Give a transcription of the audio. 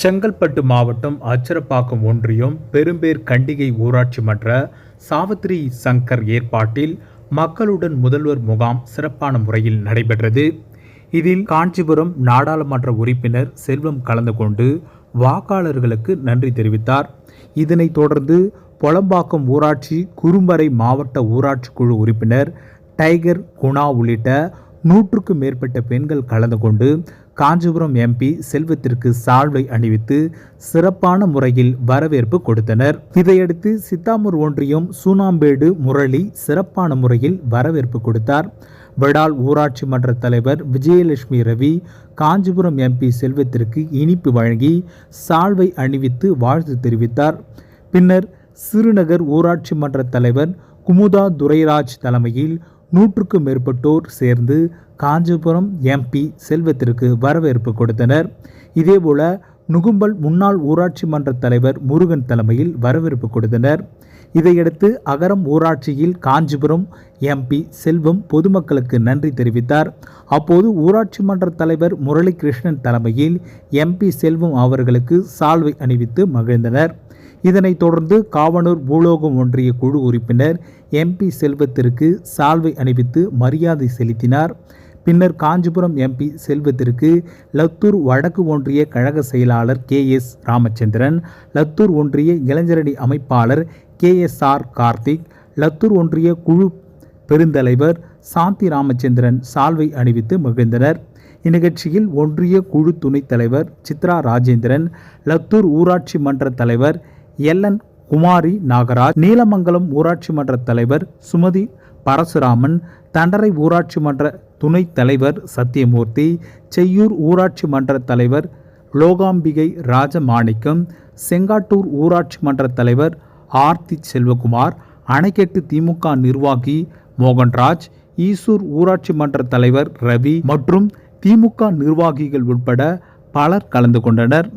செங்கல்பட்டு மாவட்டம் அச்சரப்பாக்கம் ஒன்றியம் பெரும்பேர் கண்டிகை ஊராட்சி மன்ற சாவித்ரி சங்கர் ஏற்பாட்டில் மக்களுடன் முதல்வர் முகாம் சிறப்பான முறையில் நடைபெற்றது. இதில் காஞ்சிபுரம் நாடாளுமன்ற உறுப்பினர் செல்வம் கலந்து கொண்டு வாக்காளர்களுக்கு நன்றி தெரிவித்தார். இதனைத் தொடர்ந்து பொலம்பாக்கம் ஊராட்சி குறும்பறை மாவட்ட ஊராட்சி குழு உறுப்பினர் டைகர் குணா உள்ளிட்ட நூற்றுக்கும் மேற்பட்ட பெண்கள் கலந்து கொண்டு காஞ்சிபுரம் எம்பி செல்வத்திற்கு சால்வை அணிவித்து சிறப்பான முறையில் வரவேற்பு கொடுத்தனர். இதையடுத்து சித்தாமூர் ஒன்றியம் சூனாம்பேடு முரளி சிறப்பான முறையில் வரவேற்பு கொடுத்தார். விடால் ஊராட்சி மன்ற தலைவர் விஜயலட்சுமி ரவி காஞ்சிபுரம் எம்பி செல்வத்திற்கு இனிப்பு வழங்கி சால்வை அணிவித்து வாழ்த்து தெரிவித்தார். பின்னர் சிறுநகர் ஊராட்சி மன்ற தலைவர் குமுதா துரைராஜ் தலைமையில் நூற்றுக்கும் மேற்பட்டோர் சேர்ந்து காஞ்சிபுரம் எம்பி செல்வத்திற்கு வரவேற்பு கொடுத்தனர். இதேபோல நுகும்பல் முன்னாள் ஊராட்சி மன்ற தலைவர் முருகன் தலைமையில் வரவேற்பு கொடுத்தனர். இதையடுத்து அகரம் ஊராட்சியில் காஞ்சிபுரம் எம்பி செல்வம் பொதுமக்களுக்கு நன்றி தெரிவித்தார். அப்போது ஊராட்சி மன்ற தலைவர் முரளிகிருஷ்ணன் தலைமையில் எம்பி செல்வம் அவர்களுக்கு சால்வை அணிவித்து மகிழ்ந்தனர். இதனைத் தொடர்ந்து காவனூர் பூலோகம் ஒன்றிய குழு உறுப்பினர் எம்பி செல்வத்திற்கு சால்வை அணிவித்து மரியாதை செலுத்தினார். பின்னர் காஞ்சிபுரம் எம்பி செல்வத்திற்கு லத்தூர் வடக்கு ஒன்றிய கழக செயலாளர் கே எஸ் ராமச்சந்திரன் லத்தூர் ஒன்றிய இளைஞரணி அமைப்பாளர் K S R Karthik Latthur ஒன்றிய குழு பெருந்தலைவர் சாந்தி ராமச்சந்திரன் சால்வை அணிவித்து மகிழ்ந்தனர். இந்நிகழ்ச்சியில் ஒன்றிய குழு துணைத் தலைவர் சித்ரா ராஜேந்திரன் லத்தூர் ஊராட்சி மன்ற தலைவர் எல்என் குமாரி நாகராஜ் நீலமங்கலம் ஊராட்சி மன்ற தலைவர் சுமதி பரசுராமன் தண்டரை ஊராட்சி மன்ற துணைத் தலைவர் சத்தியமூர்த்தி செய்யூர் ஊராட்சி மன்ற தலைவர் லோகாம்பிகை ராஜமாணிக்கம் செங்காட்டூர் ஊராட்சி மன்ற தலைவர் ஆர்த்தி செல்வகுமார் அணைக்கட்டு திமுக நிர்வாகி மோகன்ராஜ் ஈசூர் ஊராட்சி மன்ற தலைவர் ரவி மற்றும் திமுக நிர்வாகிகள் உட்பட பலர் கலந்து கொண்டனர்.